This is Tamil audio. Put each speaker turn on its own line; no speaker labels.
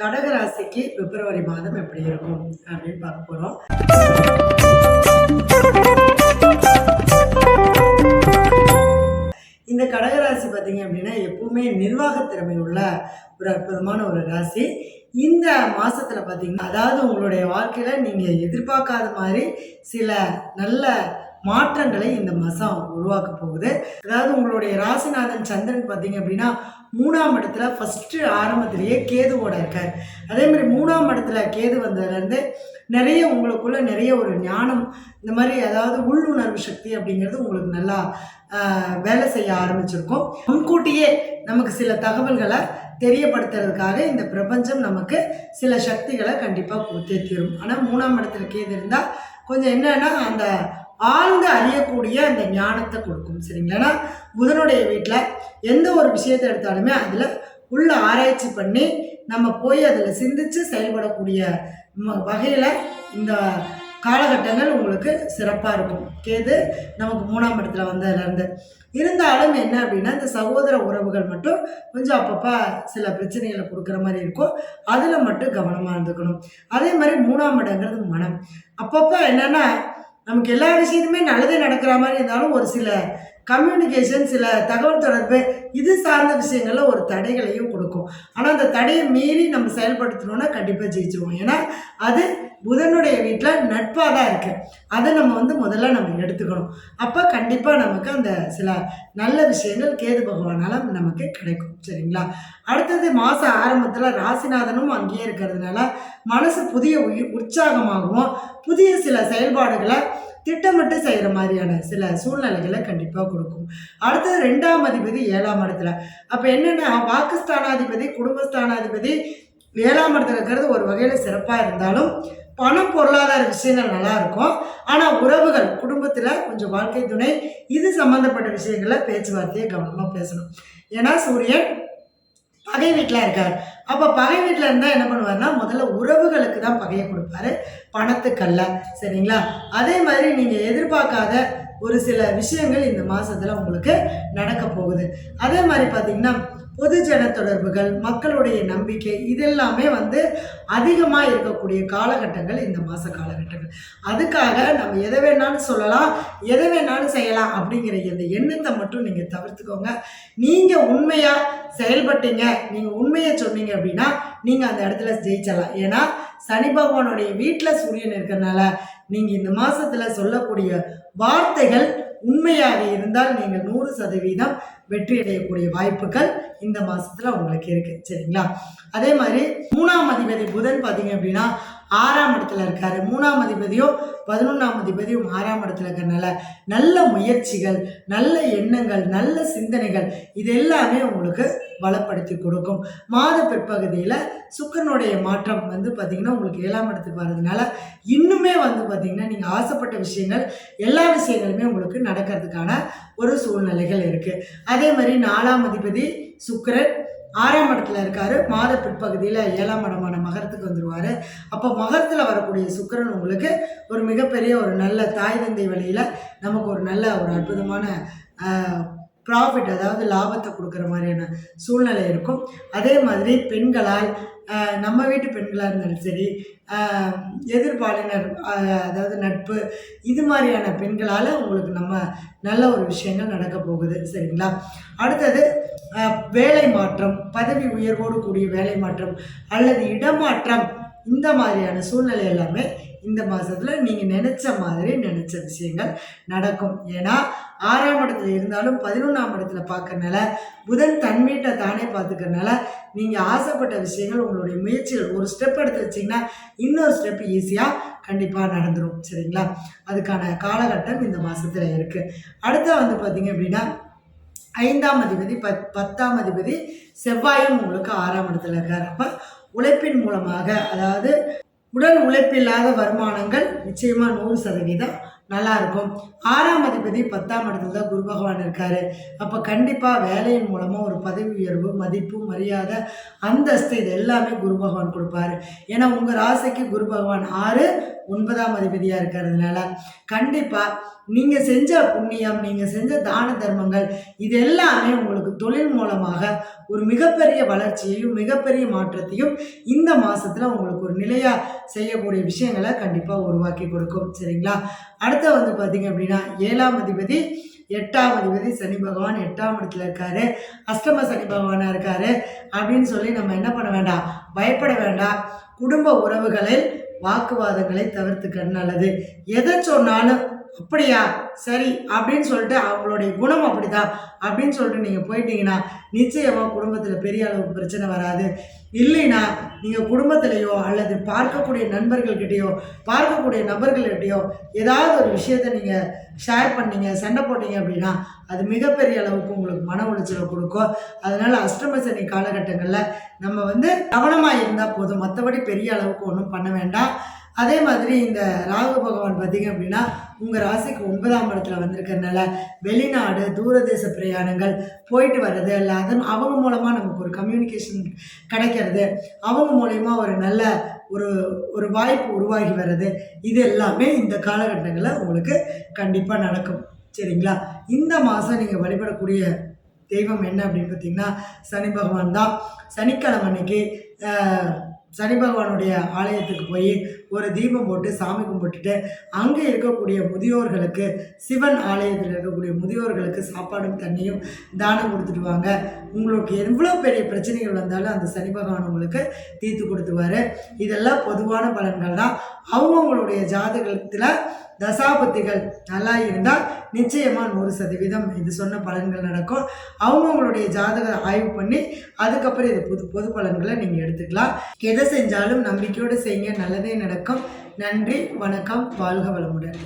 கடகராசிக்கு பிப்ரவரி மாதம் எப்படி இருக்கும் அப்படின்னு பார்க்க போகிறோம் இந்த கடகராசி பார்த்தீங்க அப்படின்னா எப்பவுமே நிர்வாகத் திறமை உள்ள ஒரு அற்புதமான ஒரு ராசி. இந்த மாசத்துல பார்த்தீங்கன்னா அதாவது உங்களுடைய வாழ்க்கையில் நீங்கள் எதிர்பார்க்காத மாதிரி சில நல்ல மாற்றங்களை இந்த மாதம் உருவாக்க போகுது. அதாவது உங்களுடைய ராசிநாதன் சந்திரன் பார்த்தீங்க அப்படின்னா மூணாம் இடத்துல ஃபஸ்ட்டு ஆரம்பத்திலேயே கேதுவோட இருக்கார். அதே மாதிரி மூணாம் இடத்துல கேது வந்ததுலேருந்து நிறைய உங்களுக்குள்ள நிறைய ஒரு ஞானம் இந்த மாதிரி அதாவது உள்ளுணர்வு சக்தி அப்படிங்கிறது உங்களுக்கு நல்லா வேலை செய்ய ஆரம்பிச்சிருக்கும். முன்கூட்டியே நமக்கு சில தகவல்களை தெரியப்படுத்துறதுக்காக இந்த பிரபஞ்சம் நமக்கு சில சக்திகளை கண்டிப்பாக கொடுத்தே தீரும். ஆனால் மூணாம் இடத்துல கேது இருந்தால் கொஞ்சம் என்னன்னா அந்த ஆழ்ந்து அறியக்கூடிய அந்த ஞானத்தை கொடுக்கும் சரிங்களா? புதனுடைய வீட்டில் எந்த ஒரு விஷயத்தை எடுத்தாலுமே அதில் உள்ள ஆராய்ச்சி பண்ணி நம்ம போய் அதில் சிந்தித்து செயல்படக்கூடிய வகையில் இந்த காலகட்டங்கள் உங்களுக்கு சிறப்பாக இருக்கும். கேது நமக்கு மூணாம் இடத்துல வந்ததுலேருந்து இருந்தாலும் என்ன அப்படின்னா இந்த சகோதர உறவுகள் மட்டும் கொஞ்சம் அப்பப்போ சில பிரச்சனைகளை கொடுக்குற மாதிரி இருக்கும். அதில் மட்டும் கவனமாக இருந்துக்கணும். அதே மாதிரி மூணாம் இடங்கிறது மனம். அப்பப்போ என்னென்னா நமக்கு எல்லா விஷயத்துமே நல்லதே நடக்கிற மாதிரி இருந்தாலும் ஒரு சில கம்யூனிகேஷன் சில தகவல் தொடர்பு இது சார்ந்த விஷயங்களில் ஒரு தடைகளையும் கொடுக்கும். ஆனால் அந்த தடையை மீறி நம்ம செயல்படுத்தணும்னா கண்டிப்பாக ஜெயிச்சிருவோம். ஏன்னா அது புதனுடைய வீட்டில் நட்பாக தான் இருக்குது அதை நம்ம வந்து முதல்ல நம்ம எடுத்துக்கணும். அப்போ கண்டிப்பாக நமக்கு அந்த சில நல்ல விஷயங்கள் கேது பகவானால் நமக்கு கிடைக்கும். சரிங்களா? அடுத்தது மாத ஆரம்பத்தில் ராசிநாதனும் அங்கேயே இருக்கிறதுனால மனசு புதிய உயிர் உற்சாகமாகவும் புதிய சில செயல்பாடுகளை திட்டமிட்டு செய்கிற மாதிரியான சில சூழ்நிலைகளை கண்டிப்பாக கொடுக்கும். அடுத்தது ரெண்டாம் அதிபதி ஏழாம் இடத்துல. அப்போ என்னென்னா வாக்குஸ்தானாதிபதி குடும்பஸ்தானாதிபதி ஏழாம் இடத்துல இருக்கிறது ஒரு வகையில் சிறப்பாக இருந்தாலும் பணம் பொருளாதார விஷயங்கள் நல்லா இருக்கும். ஆனால் உறவுகள் குடும்பத்தில் கொஞ்சம் வாழ்க்கை துணை இது சம்மந்தப்பட்ட விஷயங்களை பேச்சுவார்த்தையை கவனமாக பேசணும். ஏன்னா சூரியன் பகை வீட்டில் இருக்கார். அப்போ பகை வீட்டில் இருந்தால் என்ன பண்ணுவார்னா முதல்ல உறவுகளுக்கு தான் பகையை கொடுப்பாரு. பணத்துக்கல்ல சரிங்களா? அதே மாதிரி நீங்கள் எதிர்பார்க்காத ஒரு சில விஷயங்கள் இந்த மாதத்தில் உங்களுக்கு நடக்க போகுது. அதே மாதிரி பார்த்தீங்கன்னா பொதுஜன தொடர்புகள் மக்களுடைய நம்பிக்கை இதெல்லாமே வந்து அதிகமாக இருக்கக்கூடிய காலகட்டங்கள் இந்த மாத காலகட்டங்கள். அதுக்காக நம்ம எதை வேணாலும் சொல்லலாம் எதை வேணாலும் செய்யலாம் அப்படிங்கிற இந்த எண்ணத்தை மட்டும் நீங்கள் தவிர்த்துக்கோங்க. நீங்கள் உண்மையாக செயல்பட்டீங்க நீங்கள் உண்மையை சொன்னீங்க அப்படின்னா நீங்கள் அந்த இடத்துல ஜெயிச்சிடலாம். ஏன்னா சனி பகவானுடைய வீட்டில் சூரியன் இருக்கிறனால நீங்கள் இந்த மாதத்தில் சொல்லக்கூடிய வார்த்தைகள் உண்மையாக இருந்தால் நீங்கள் நூறு சதவீதம் வெற்றி அடையக்கூடிய வாய்ப்புகள் இந்த மாதத்தில் உங்களுக்கு இருக்குது சரிங்களா? அதே மாதிரி மூணாம் அதிபதி புதன் பார்த்தீங்க அப்படின்னா ஆறாம் இடத்துல இருக்காரு. மூணாம் அதிபதியும் பதினொன்றாம் அதிபதியும் ஆறாம் இடத்துல இருக்கிறனால நல்ல முயற்சிகள் நல்ல எண்ணங்கள் நல்ல சிந்தனைகள் இது எல்லாமே உங்களுக்கு பலப்படுத்தி கொடுக்கும். மாத பிற்பகுதியில் சுக்கரனுடைய மாற்றம் வந்து பார்த்திங்கன்னா உங்களுக்கு ஏழாம் இடத்துக்கு வர்றதுனால இன்னுமே வந்து பார்த்திங்கன்னா நீங்கள் ஆசைப்பட்ட விஷயங்கள் எல்லா விஷயங்களுமே உங்களுக்கு நடக்கிறதுக்கான ஒரு சூழ்நிலைகள் இருக்குது அதே மாதிரி நாலாம் அதிபதி சுக்கரன் ஆறாம் இடத்துல இருக்காரு. மாத பிற்பகுதியில் ஏழாம் இடமான மகரத்துக்கு வந்துடுவார் அப்போ மகரத்தில் வரக்கூடிய சுக்கரன் உங்களுக்கு ஒரு மிகப்பெரிய ஒரு நல்ல தாய் தந்தை வழியில் நமக்கு ஒரு நல்ல ஒரு அற்புதமான ப்ராஃபிட் அதாவது லாபத்தை கொடுக்குற மாதிரியான சூழ்நிலை இருக்கும். அதே மாதிரி பெண்களால் நம்ம வீட்டு பெண்களாக இருந்தாலும் சரி எதிர்பாலினர் அதாவது நட்பு இது மாதிரியான பெண்களால் உங்களுக்கு நம்ம நல்ல ஒரு விஷயங்கள் நடக்க போகுது. சரிங்களா? அடுத்தது வேலை மாற்றம் பதவி உயர்வோடு கூடிய வேலை மாற்றம் அல்லது இடமாற்றம் இந்த மாதிரியான சூழ்நிலை எல்லாமே இந்த மாதத்தில் நீங்கள் நினச்ச மாதிரி நினச்ச விஷயங்கள் நடக்கும். ஏன்னா ஆறாம் இடத்துல இருந்தாலும் பதினொன்றாம் இடத்துல பார்க்கறனால புதன் தன் வீட்டை தானே பார்த்துக்கறனால நீங்கள் ஆசைப்பட்ட விஷயங்கள் உங்களுடைய முயற்சிகள் ஒரு ஸ்டெப் எடுத்து வச்சிங்கன்னா இன்னொரு ஸ்டெப் ஈஸியாக கண்டிப்பாக நடந்துடும் சரிங்களா? அதுக்கான காலகட்டம் இந்த மாதத்தில் இருக்குது அடுத்து வந்து பார்த்திங்க அப்படின்னா ஐந்தாம் அதிபதி பத் பத்தாம் அதிபதி செவ்வாயும் உங்களுக்கு ஆறாம் இடத்துல இருக்கார். அப்போ உழைப்பின் மூலமாக அதாவது உடல் உழைப்பில்லாத வருமானங்கள் நிச்சயமாக நூறு சதவீதம் நல்லா இருக்கும் ஆறாம் அதிபதி பத்தாம் இடத்துல தான் குரு பகவான் இருக்கார். அப்போ கண்டிப்பாக வேலையின் மூலமாக ஒரு பதவி உயர்வு மதிப்பு மரியாதை அந்தஸ்து இது எல்லாமே குரு பகவான் கொடுப்பாரு. ஏன்னா உங்கள் ராசிக்கு குரு பகவான் ஆறு ஒன்பதாம் அதிபதியாக இருக்கிறதுனால கண்டிப்பாக நீங்கள் செஞ்ச புண்ணியம் நீங்கள் செஞ்ச தான தர்மங்கள் இது எல்லாமே உங்களுக்கு தொழில் மூலமாக ஒரு மிகப்பெரிய வளர்ச்சியையும் மிகப்பெரிய மாற்றத்தையும் இந்த மாதத்தில் உங்களுக்கு ஒரு நிலையாக செய்யக்கூடிய விஷயங்களை கண்டிப்பாக உருவாக்கி கொடுக்கும். சரிங்களா? அடுத்து வந்து பார்த்தீங்க அப்படின்னா ஏழாம் அதிபதி எட்டாம் அதிபதி சனி பகவான் எட்டாம் இடத்துல இருக்காரு. அஷ்டம சனி பகவானாக இருக்காரு அப்படின்னு சொல்லி நம்ம என்ன பண்ண வேண்டாம்? பயப்பட வேண்டாம். குடும்ப உறவுகளில் வாக்குவாதங்களை தவிர்த்துக்க நல்லது. எதை சொன்னாலும் அப்படியா? சரி அப்படின்னு சொல்லிட்டு அவங்களுடைய குணம் அப்படிதான். அப்படின்னு சொல்லிட்டு நீங்கள் போயிட்டீங்கன்னா நிச்சயமாக குடும்பத்தில் பெரிய அளவுக்கு பிரச்சனை வராது. இல்லைன்னா நீங்கள் குடும்பத்திலேயோ அல்லது பார்க்கக்கூடிய நண்பர்கள்கிட்டயோ பார்க்கக்கூடிய நபர்கள்கிட்டயோ ஏதாவது ஒரு விஷயத்தை நீங்கள் ஷேர் பண்ணீங்க சண்டை போட்டீங்க அப்படின்னா அது மிகப்பெரிய அளவுக்கு உங்களுக்கு மன உளைச்சலை கொடுக்கும். அதனால் அஷ்டம சனி காலகட்டங்களில் நம்ம வந்து கவனமாக இருந்தால் போதும். மற்றபடி பெரிய அளவுக்கு ஒன்றும் பண்ண வேண்டாம். அதே மாதிரி இந்த ராகு பகவான் பார்த்தீங்க அப்படின்னா உங்கள் ராசிக்கு ஒன்பதாம் இடத்துல வந்திருக்கறனால வெளிநாடு தூரதேச பிரயாணங்கள் போயிட்டு வர்றது இல்லை அதன் அவங்க மூலமாக நமக்கு ஒரு கம்யூனிகேஷன் கிடைக்கிறது அவங்க மூலயமா ஒரு நல்ல ஒரு ஒரு வாய்ப்பு உருவாகி வர்றது இது எல்லாமே இந்த காலகட்டங்களில் உங்களுக்கு கண்டிப்பாக நடக்கும். சரிங்களா? இந்த மாதம் நீங்கள் வழிபடக்கூடிய தெய்வம் என்ன அப்படின்னு பார்த்தீங்கன்னா சனி பகவான் தான். சனிக்கிழமை அன்னைக்கு சனி பகவானுடைய ஆலயத்துக்கு போய் ஒரு தீபம் போட்டு சாமி கும்பிட்டுட்டு அங்கே இருக்கக்கூடிய முதியோர்களுக்கு சிவன் ஆலயத்தில் இருக்கக்கூடிய முதியோர்களுக்கு சாப்பாடும் தண்ணியும் தானம் கொடுத்துட்டு வாங்க. உங்களுக்கு எவ்வளோ பெரிய பிரச்சனைகள் வந்தாலும் அந்த சனி பகவான் உங்களுக்கு தீர்த்து கொடுத்துவார் இதெல்லாம் பொதுவான பலன்கள் தான். அவங்கவுங்களுடைய ஜாதகத்தில் தசாபத்திகள் நல்லா இருந்தால் நிச்சயமாக நூறு சதவீதம் இது சொன்ன பலன்கள் நடக்கும். அவங்கவுங்களுடைய ஜாதக ஆய்வு பண்ணி அதுக்கப்புறம் இது புது பொது பலன்களை நீங்கள் எடுத்துக்கலாம். எதை செஞ்சாலும் நம்பிக்கையோடு செய்யுங்க. நல்லதே நடக்கும். நன்றி வணக்கம் வாழ்க வளமுடன்.